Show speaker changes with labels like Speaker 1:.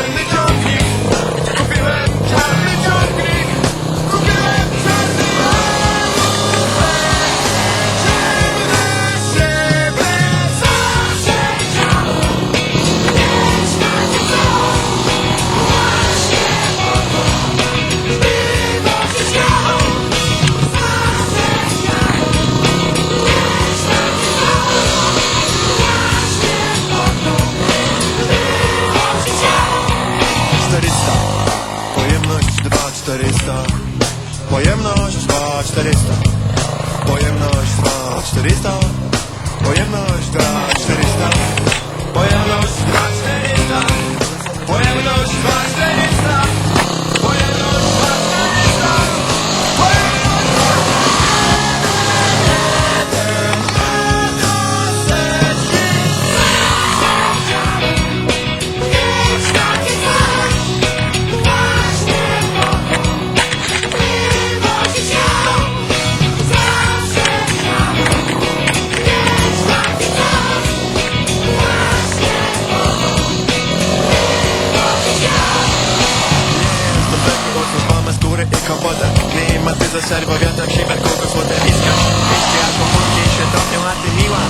Speaker 1: Everybody make 400 Pojemność 2 400 Pojemność 2 400 Pojemność 2 I kompoter Klimatyza serwo, wiatrak, siwer, kokos, łotewiska Whisky, alkohol, dzień się topnią, a ty miła